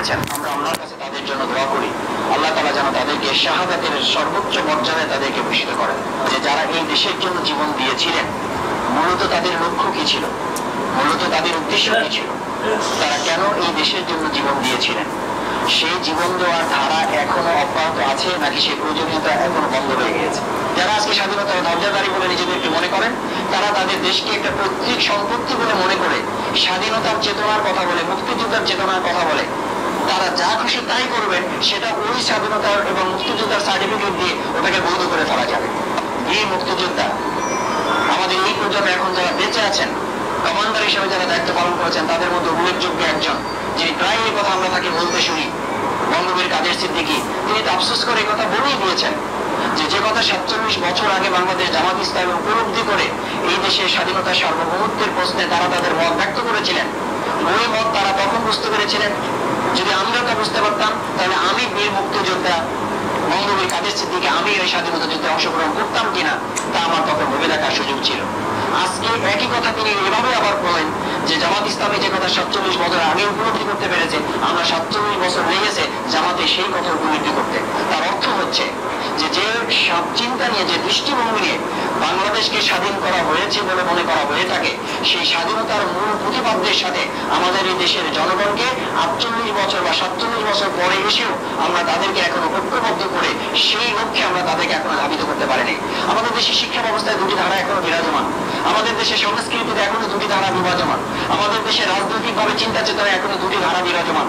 দিয়েছেন আমরা আল্লাহর কাছে তাদের জন্য দোয়া করি। আল্লাহ তালা যেন তাদেরকে শাহাদাতের সর্বোচ্চ মর্যাদায় তাদেরকে ভূষিত করেন। যে যারা এই দেশের জন্য জীবন দিয়েছিলেন, মূলত তাদের লক্ষ্য কি ছিল? মূলত তাদের উদ্দেশ্য কি ছিল? তারা কেন এই দেশের জন্য জীবন দিয়েছিলেন? সেই জীবন দেওয়ার ধারা এখনও অব্যাহত আছে নাকি সেই প্রয়োজনীয়তা এখনও বন্ধ হয়ে গিয়েছে? যারা আজকে দরজাদারি বলে নিজেদেরকে মনে করেন, তারা তাদের দেশকে একটা পৈতৃক সম্পত্তি বলে মনে করে স্বাধীনতার চেতনার কথা বলে, মুক্তিযুদ্ধের চেতনার কথা বলে। যা খুশি তাই করবেন, সেটা ওই স্বাধীনতার এবং মুক্তিযোদ্ধার সার্টিফিকেট দিয়ে ওটাকে বৈধ করে ফেলা যাবে। এই মুক্তিযোদ্ধা আমাদের এই পর্যন্ত এখন যারা বেঁচে আছেন কমান্ডার হিসেবে যারা দায়িত্ব পালন করেছেন, তাদের মধ্যে উল্লেখযোগ্য একজন, যিনি প্রায় এই কথা আমরা তাকে বলতে শুনি। বঙ্গবীর কাদের সিদ্দিকি, তিনি তো আফসোস করে কথা বলেই দিয়েছেন যে যে কথা সাতচল্লিশ বছর আগে বাংলাদেশ জামাত ইসলামে উপলব্ধি করে এই দেশের স্বাধীনতা সার্বভৌমত্বের প্রশ্নে তারা তাদের মত ব্যক্ত করেছিলেন। ওই মত তারা তখন বুঝতে পেরেছিলেন যদি আমরা তা বুঝতে পারতাম, তাহলে আমি বীর মুক্তিযোদ্ধা বঙ্গবীর কাদের সিদ্দিকে, আমি ওই স্বাধীনতা যুদ্ধে অংশগ্রহণ করতাম কিনা, তা আমার তখন ভেবে দেখার সুযোগ ছিল। আজকে একই কথা তিনি এভাবে আবার বলেন যে জামাত ইসলামী যে কথা সাতচল্লিশ বছর আগে উপলব্ধি করতে পেরেছে, আমরা সাতচল্লিশ বছর লেগেছে জামাতে সেই কথা উপলব্ধি করতে। তার অর্থ হচ্ছে যে যে সব চিন্তা নিয়ে, যে দৃষ্টিভঙ্গি নিয়ে বাংলাদেশকে স্বাধীন করা হয়েছে বলে মনে করা হয়ে থাকে, সেই স্বাধীনতার মূল প্রতিপাদ্যের সাথে আমাদের এই দেশের জনগণকে আটচল্লিশ বছর বা সাতচল্লিশ বছর পরে এসেও আমরা তাদেরকে এখনও ঐক্যবদ্ধ করে সেই লক্ষ্যে আমরা তাদেরকে এখনও ধাবিত করতে পারিনি। আমাদের দেশের শিক্ষা ব্যবস্থায় দুটি ধারা এখনও বিরাজমান। আমাদের দেশের সংস্কৃতিতে এখনও দুটি ধারা বিরাজমান। আমাদের দেশে রাজনৈতিক ভাবে চিন্তা চেতনায় এখনও দুটি ধারা বিরাজমান।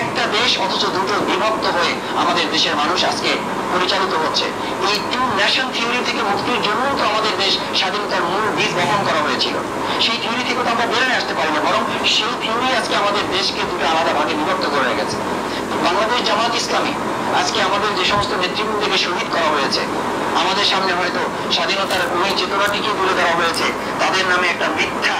একটা দেশ অথচ দুটো বিভক্ত হয়ে আমাদের দেশের মানুষ আজকে পরিচালিত হচ্ছে। এই টু ন্যাশন থিওরি থেকে মুক্তির জন্য তো আমাদের দেশ স্বাধীনতার মূল বীজ বহন করা হয়েছিল। সেই থিওরি থেকে তো আমরা বেরোয় আসতে পারি না বরং সেই থিওরি আজকে আমাদের দেশকে দুটো আলাদা ভাগে বিভক্ত করে রেখেছে। বাংলাদেশ জামাত ইসলামী আজকে আমাদের যে সমস্ত নেতৃবৃন্দকে শহীদ করা হয়েছে, আমাদের সামনে হয়তো স্বাধীনতার ওই চেতনাটিকে তুলে ধরা হয়েছে, তাদের নামে একটা মিথ্যা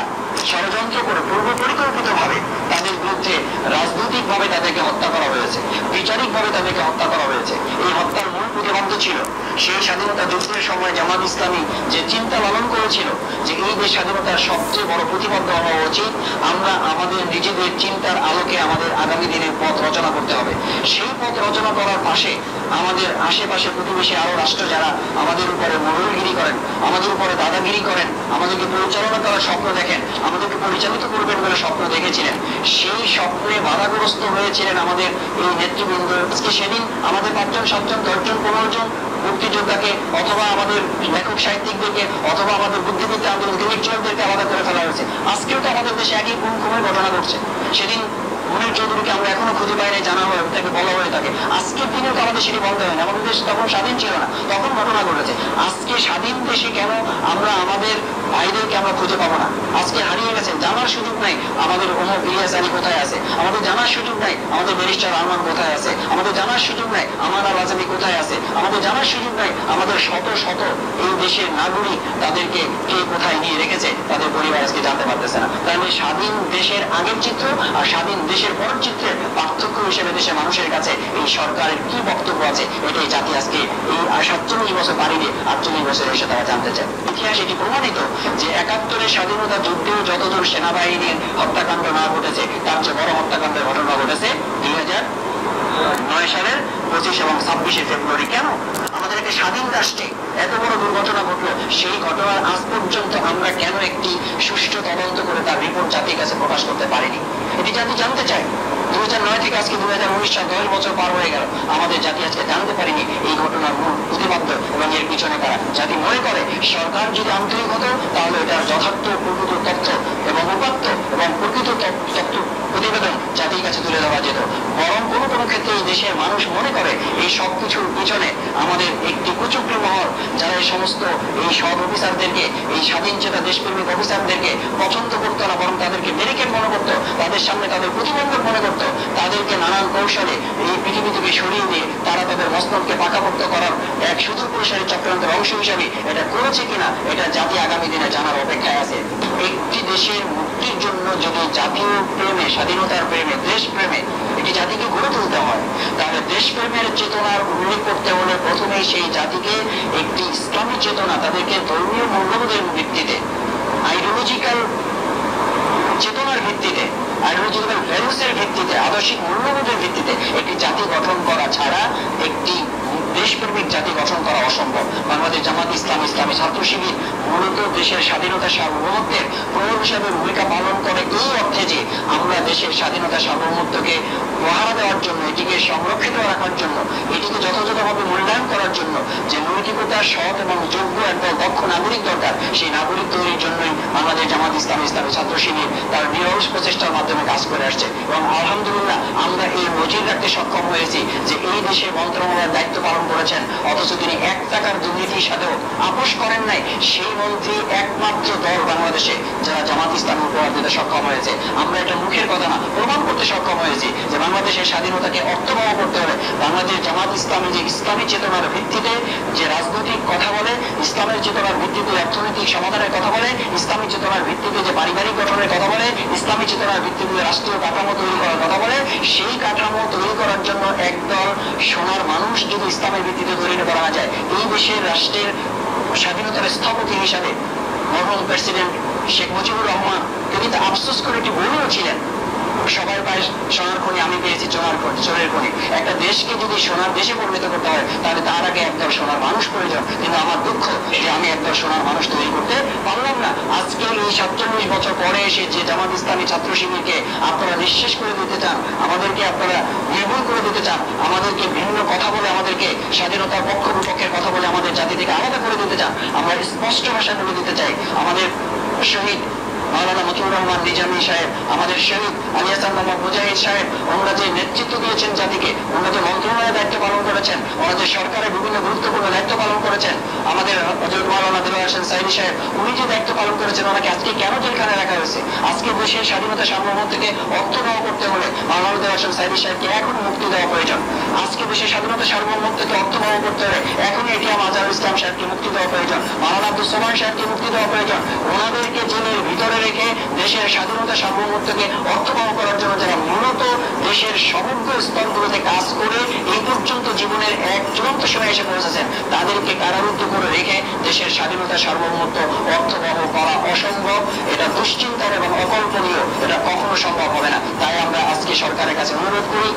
ষড়যন্ত্র করে পূর্ব পরিকল্পিত ভাবে তাদের বিরুদ্ধে রাজনৈতিক ভাবে তাদেরকে হত্যা করা হয়েছে বিচারিক ভাবে তাদেরকে হত্যা করা হয়েছে। এই হত্যার মূল প্রতিবন্ধ ছিল, সেই স্বাধীনতা যুদ্ধের সময় জামাত ইসলামী যে চিন্তা লালন করেছিল যে এই দেশ স্বাধীনতার সবচেয়ে বড় প্রতিবদ্ধ হওয়া উচিত। আমরা আমাদের নিজেদের চিন্তার আলোকে আমাদের আগামী দিনের পথ রচনা করতে হবে। সেই পথ রচনা করার পাশে আমাদের আশেপাশে প্রতিবেশী আরও রাষ্ট্র যারা আমাদের উপরে মোড়লগিরি করেন, আমাদের উপরে দাদাগিরি করেন, আমাদেরকে পরিচালনা করার স্বপ্ন দেখেন, আমাদেরকে পরিচালিত করবেন বলে স্বপ্ন দেখেছিলেন। সেই স্বপ্নে বাধাগ্রস্ত হয়েছিলেন আমাদের এই নেতৃবৃন্দ। আজকে সেদিন আমাদের পাঁচজন, সাতজন, দশজন, পনেরো জন মুক্তিযোদ্ধাকে অথবা আমাদের লেখক সাহিত্যিকদেরকে অথবা আমাদের বুদ্ধিবিদ্যা আমাদের ইন্টেলেকচুয়ালদেরকে আলাদা করে ফেলা হয়েছে। আজকেও তো আমাদের দেশে একই কোন কোন ঘটনা ঘটছে। সেদিন মনির চৌধুরীকে আমরা এখনও খুঁজে পাই নাই, জানা হয় তাকে, বলা হয়ে থাকে আজকের দিনেও তো আমাদের সেটি বন্ধ হয় না। আমাদের দেশ তখন স্বাধীন ছিল না, তখন ঘটনা ঘটেছে। আজকে স্বাধীন দেশে কেন আমরা আমাদের ভাইদেরকে আমরা খুঁজে পাবো না? আজকে হারিয়ে গেছে জানার সুযোগ নাই। আমাদের অমর ইলিয়াস আলী কোথায় আছে? আমাদের জানার সুযোগ নাই, আমাদের ব্যারিস্টার রহমান কোথায় আছে? আমাদের জানার সুযোগ নাই আমার আল আজামি কোথায় আছে? আমাদের জানার সুযোগ নাই। আমাদের শত শত এই দেশের নাগরিক তাদেরকে কে কোথায় নিয়ে রেখেছে, তাদের পরিবার আজকে জানতে পারতেছে না। তাহলে স্বাধীন দেশের আগের চিত্র আর স্বাধীন দেশের পরের চিত্রের পার্থক্য হিসেবে দেশের মানুষের কাছে এই সরকারের কি বক্তব্য আছে, এটাই জাতি আজকে এই সাতচল্লিশ বছর পাড়ি আটচল্লিশ বছর এসে তারা জানতে চায়। ইতিহাস এটি প্রমাণিত যে একাত্তরের স্বাধীনতা যুদ্ধেও যতদূর সেনাবাহিনীর হত্যাকাণ্ড না ঘটেছে, তার চেয়ে বড় হত্যাকাণ্ডের ঘটনা ঘটেছে দুই হাজার নয় সালের পঁচিশ এবং ছাব্বিশে ফেব্রুয়ারি। কেন? আমাদের একটি স্বাধীন রাষ্ট্রে এত বড় দুর্ঘটনা ঘটলো, সেই ঘটনার আজ পর্যন্ত আমরা কেন একটি সুষ্ঠু তদন্ত করে তার রিপোর্ট জাতির কাছে প্রকাশ করতে পারিনি? এটি জাতি জানতে চায়। দু হাজার নয় থেকে আজকে দু হাজার উনিশ সাল দশ বছর পার হয়ে গেল। আমাদের জাতি আজকে জানতে পারিনি এই ঘটনার মূল প্রতিবাদ্য এবং এর পিছনে তারা জাতি মনে করে সরকার যদি আন্তরিক হতো, তাহলে এটার যথার্থ প্রকৃত তথ্য এবং উপাত্ত এবং প্রকৃত তথ্য প্রতিবেদন জাতির কাছে তুলে দেওয়া যেত বরং কোনো কোনো ক্ষেত্রে এই দেশের মানুষ মনে করে এই সব কিছুর পিছনে আমাদের একটি কুচুকরি মহল, যারা এই সমস্ত এই সব অফিসারদেরকে, এই স্বাধীন চেতা দেশপ্রেমিক অফিসারদেরকে পছন্দ করতো না, বরং তাদেরকে ব্যারিকেড মনে করতো, তাদের সামনে তাদের প্রতিবন্ধক মনে করতো, তাদেরকে নানান কৌশলে এই পৃথিবী থেকে সরিয়ে দিয়ে তারা তাদের মস্তককে পাকাপোক্ত করার এক সুদূর প্রসারী চক্রান্তের অংশ হিসাবে এটা করেছে কিনা, এটা জাতি আগামী দিনে জানার অপেক্ষায় আছে। একটি দেশের মুক্তির জন্য যদি জাতীয় প্রেমে, স্বাধীনতার প্রেমে দেশ প্রেমে এটি জাতিকে গড়ে তুলতে হয়, তাহলে দেশপ্রেমের চেতনার উল্লেখ করতে হলে প্রথমেই সেই জাতিকে একটি ইসলামী চেতনা তাদেরকে ধর্মীয় মূল্যবোধের ভিত্তিতে আইডিওলজিক্যাল চেতনার ভিত্তিতে আইডিওলজিক্যাল ভ্যালুসের ভিত্তিতে, আদর্শিক মূল্যবোধের ভিত্তিতে একটি জাতি গঠন করা ছাড়া একটি দেশপ্রেমিক জাতি গঠন করা অসম্ভব। বাংলাদেশ জামাত ইসলাম ইসলামী ছাত্র শিবির মূলত দেশের স্বাধীনতা সার্বভৌমত্বের প্রয়োগ হিসাবে ভূমিকা পালন করে এই অর্থে যে আমরা দেশের স্বাধীনতা সার্বভৌমত্বকে প্রহারা দেওয়ার জন্য, এটিকে সংরক্ষিত রাখার জন্য, এটিকে যথাযথভাবে মূল্যায়ন করার জন্য যে নৈতিকতা, সৎ এবং যোগ্য একদল দক্ষ নাগরিক দরকার, সেই নাগরিক তৈরির জন্যই বাংলাদেশ জামাত ইসলাম ইসলামী ছাত্র শিবির তার নিরলস প্রচেষ্টার মাধ্যমে কাজ করে আসছে। এবং আলহামদুলিল্লাহ আমরা নজির রাখতে সক্ষম হয়েছি যে এই দেশে মন্ত্রণালয়ের দায়িত্ব পালন করেছেন। অথচ তিনি এক টাকার দুর্নীতির সাথেও আপোষ করেন নাই। সেই মন্ত্রী একমাত্র দল বাংলাদেশে, যারা জামাত ইসলাম উপহার দিতে সক্ষম হয়েছে। আমরা এটা মুখের কথা না, প্রমাণ করতে সক্ষম হয়েছি যে বাংলাদেশের স্বাধীনতাকে অর্থবহ করতে হবে বাংলাদেশ জামাত ইসলামী যে ইসলামী চেতনার ভিত্তিতে যে রাজনৈতিক কথা বলে, ইসলামের চেতনার ভিত্তিতে অর্থনৈতিক সমাধানের কথা বলে, ইসলামী চেতনার ভিত্তিতে যে পারিবারিক গঠনের কথা বলে, ইসলামী চেতনার ভিত্তিতে রাষ্ট্রীয় কাঠামো তৈরি করার কথা বলে, সেই কাঠামো তৈরি করার জন্য একদল সোনার মানুষ যদি ইসলামের ভিত্তিতে তৈরি করা যায়। এই দেশের রাষ্ট্রের স্বাধীনতার স্থপতি হিসাবে মরহুম প্রেসিডেন্ট শেখ মুজিবুর রহমান, তিনি তো আফসোস করে একটি বলেও ছিলেন সবাই পায় সোনার খনি, আমি পেয়েছি সোনার খনি, সোনের খনি। একটা দেশকে যদি সোনার দেশে পরিণত করতে হয়, তাহলে তার আগে একদল সোনার মানুষ প্রয়োজন কিন্তু আমার দুঃখ যে আমি একদল সোনার মানুষ তৈরি করতে পারলাম না। আজকে এই সাতচল্লিশ বছর পরে এসে যে জামাত ইসলামী ছাত্র শিবিরকে আপনারা নিঃশেষ করে দিতে চান, আমাদেরকে আপনারা নির্ভুল করে দিতে চান, আমাদেরকে ভিন্ন কথা বলে আমাদেরকে স্বাধীনতার পক্ষ বিপক্ষের কথা বলে আমাদের জাতি থেকে আলাদা করে দিতে চান, আমরা স্পষ্ট ভাষায় বলে দিতে চাই, আমাদের শহীদ মাওলানা মতিউর রহমান নিজামী সাহেব, আমাদের শহীদ আলী হাসান মোহাম্মদ মুজাহিদ সাহেব, ওনারা যে নেতৃত্ব দিয়েছেন জাতিকে, ওনারা যে মন্ত্রণালয়ের দায়িত্ব পালন করেছেন, ওনারা যে সরকারের বিভিন্ন গুরুত্বপূর্ণ দায়িত্ব পালন করেছেন, আমাদের হজরত মাওলানা দিলওয়ার হোসেন সাইদি সাহেব, উনি যে দায়িত্ব পালন করেছেন, ওনাকে আজকে কেন জেলখানে রাখা হয়েছে? আজকে দেশের স্বাধীনতা সার্বভৌম থেকে অর্থ দেওয়া করতে হলে মাওলানা দিলওয়ার হোসেন সাইদি সাহেবকে এখন মুক্তি দেওয়া প্রয়োজন। আজকে দেশের স্বাধীনতা সার্বভৌম থেকে অর্থ দেওয়া করতে হলে এখন এটিএম আজহারুল ইসলাম সাহেবকে মুক্তি দেওয়া প্রয়োজন। মাওলানা আব্দুল সোমান সাহেবকে মুক্তি দেওয়া প্রয়োজন। ওনাদেরকে জেলের ভিতরে রেখে দেশের স্বাধীনতা সার্বভৌমত্বকে অর্থবহ করার জন্য যারা মূলত দেশের সমগ্র স্তরগুলোতে কাজ করে, এই পর্যন্ত জীবনের এক চূড়ান্ত সময় এসে পৌঁছেছেন, তাদেরকে কারারুদ্ধ করে রেখে দেশের স্বাধীনতা সার্বভৌমত্ব অর্থবহ করা অসম্ভব। এটা দুশ্চিন্তার এবং অকল্পনীয়। এটা কখনো সম্ভব হবে না। তাই আমরা আজকে সরকারের কাছে অনুরোধ করি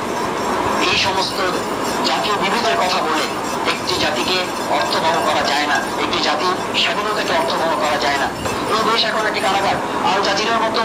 এই সমস্ত জাতীয় বিভেদের কথা বলে একটি জাতিকে অর্থবহ করা যায় না, একটি জাতি স্বাধীনতাকে অর্থবহ করা যায় না। এই দেশ এখন একটি কারাগার। আল জাজিরার মতো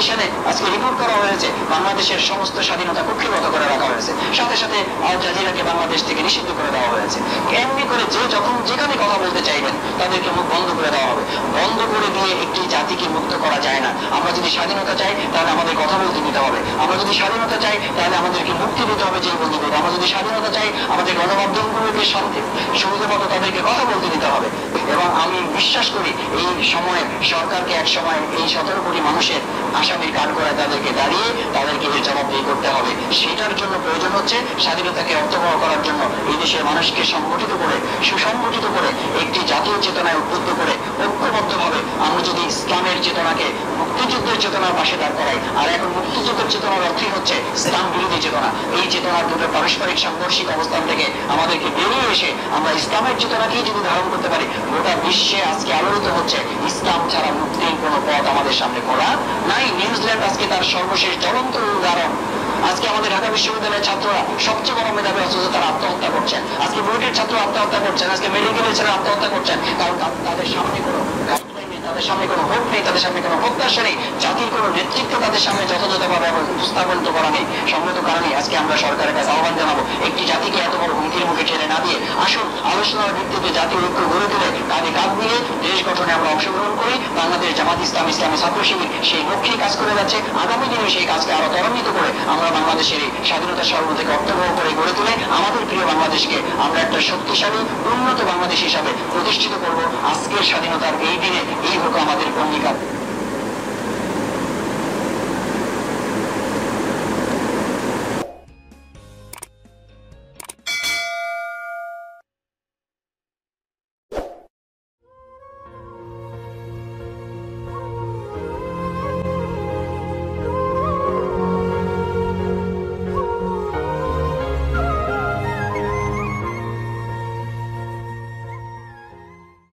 টেলিভিশনে আজকে রিপোর্ট করা হয়েছে, বাংলাদেশের সমস্ত স্বাধীনতা কক্ষিগত করে রাখা হয়েছে। সাথে সাথে আল জাজিরাকে বাংলাদেশ থেকে নিষিদ্ধ করে দেওয়া হয়েছে। এমনি করে যে যখন যেখানে কথা বলতে চাইবেন, তাদেরকে মুখ বন্ধ করে দেওয়া হবে। বন্ধ করে দিয়ে একটি জাতিকে মুক্ত করা যায় না। আমরা যদি স্বাধীনতা চাই, তাহলে আমাদের কথা বলতে দিতে হবে। আমরা যদি স্বাধীনতা চাই, তাহলে আমাদেরকে মুক্তি দিতে হবে যে বন্ধুদের আমরা যদি স্বাধীনতা চাই, আমাদের গণমাধ্যমগুলোকে শান্তি সুবিধা মতো তাদেরকে কথা বলতে দিতে হবে। এবং আমি বিশ্বাস করি, এই সময়ে সরকারকে এক সময় এই সতেরো কোটি মানুষের আসামির কান করে তাদেরকে দাঁড়িয়ে তাদেরকে এর জবাবদিহি করতে হবে, সেটার জন্য প্রয়োজন হচ্ছে স্বাধীনতাকে অর্থবহ করার জন্য এই দেশের মানুষকে সংগঠিত করে, সুসংগঠিত করে একটি জাতীয় চেতনায় উদ্বুদ্ধ করে ঐক্যবদ্ধভাবে আমরা যদি ইসলামের চেতনাকে মুক্তিযুদ্ধের চেতনার পাশে দাঁড় করাই আর এখন মুক্তিযুদ্ধের চেতনার অর্থই হচ্ছে ইসলাম বিরোধী চেতনা। এই চেতনার দুটো পারস্পরিক সাংঘর্ষিক অবস্থান থেকে আমাদেরকে বেরিয়ে এসে আমরা ইসলামের চেতনাকেই যদি ধারণ করতে পারি, গোটা বিশ্বে আজকে আলোড়িত হচ্ছে, ইসলাম ছাড়া মুক্তির কোনো পথ আমাদের সামনে খোলা নাই। নিউজিল্যান্ড আজকে তার সর্বশেষ জ্বলন্ত উদাহরণ। আজকে আমাদের ঢাকা বিশ্ববিদ্যালয়ের ছাত্ররা সবচেয়ে বড় মেধাবী অথচ তারা আত্মহত্যা করছেন। আজকে বুয়েটের ছাত্র আত্মহত্যা করছেন, আজকে মেডিকেলের ছেলে আত্মহত্যা করছেন। কারণ তাদের সামনে কোনো তাদের সামনে কোনো হোক নেই তাদের সামনে কোনো প্রত্যাশা নেই জাতির নেতৃত্ব তাদের সামনে যথাযথভাবে এবং উপস্থাপনিত করা নেই সম্মত কারণে আজকে আমরা সরকারের কাছে আহ্বান জানাব, একটি জাতিকে এত বড় হুমকির মুখে ঠেলে না দিয়ে আসুন, আলোচনার ভিত্তিতে জাতীয় ঐক্য গড়ে তুলে কাঁধে কাঁধ মিলে দেশ গঠনে আমরা অংশগ্রহণ করি। বাংলাদেশ জামাত ইসলাম, ইসলামী ছাত্র শিবির সেই লক্ষ্যেই কাজ করে যাচ্ছে। আগামী দিনে সেই কাজকে আরও ত্বরান্বিত করে আমরা বাংলাদেশের এই স্বাধীনতা সর্ব থেকে অর্থবহ করে গড়ে তুলে আমাদের প্রিয় বাংলাদেশকে আমরা একটা শক্তিশালী, উন্নত বাংলাদেশ হিসাবে প্রতিষ্ঠিত করব। আজকের স্বাধীনতার এই দিনে এই হোক আমাদের অঙ্গীকার